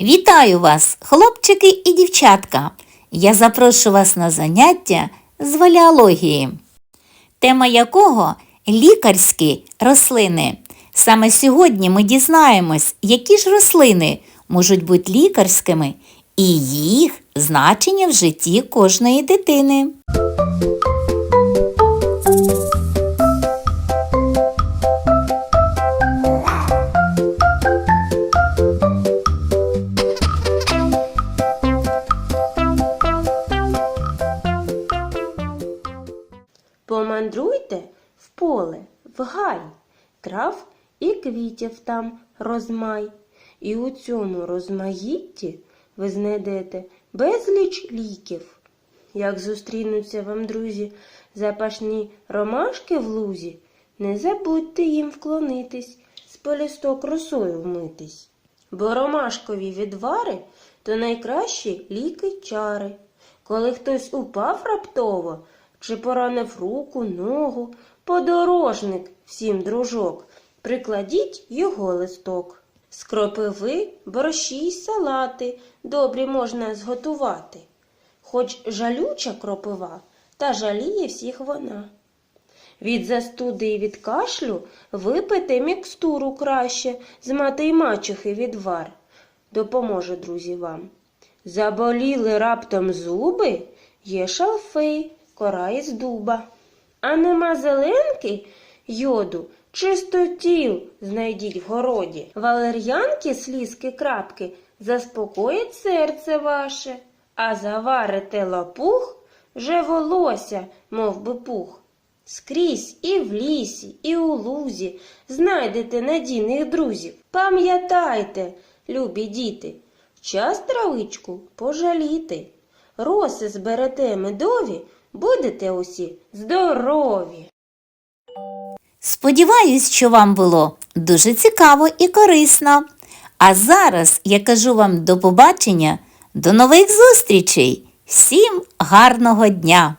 Вітаю вас, хлопчики і дівчатка! Я запрошую вас на заняття з валіології, тема якого лікарські рослини. Саме сьогодні ми дізнаємось, які ж рослини можуть бути лікарськими і їх значення в житті кожної дитини. Помандруйте в поле, в гай, трав і квітів там розмай. І у цьому розмаїтті ви знайдете безліч ліків. Як зустрінуться вам, друзі, запашні ромашки в лузі, не забудьте їм вклонитись, з полісток росою вмитись. Бо ромашкові відвари то найкращі ліки чари. Коли хтось упав раптово, чи поранив руку, ногу, подорожник всім дружок, прикладіть його листок. З кропиви борщі й салати добрі можна зготувати. Хоч жалюча кропива, та жаліє всіх вона. Від застуди і від кашлю випийте мікстуру краще з мати й мачухи відвар. Допоможе, друзі, вам. Заболіли раптом зуби, є шалфей, кора із дуба. А нема зеленки, йоду, чистотіл знайдіть в городі. Валер'янки, слізки крапки заспокоїть серце ваше, а заварите лопух, вже волосся, мов би пух. Скрізь і в лісі, і у лузі знайдете надійних друзів. Пам'ятайте, любі діти, час травичку пожаліти. Роси зберете медові, будете усі здорові. Сподіваюсь, що вам було дуже цікаво і корисно. А зараз я кажу вам до побачення, до нових зустрічей. Всім гарного дня!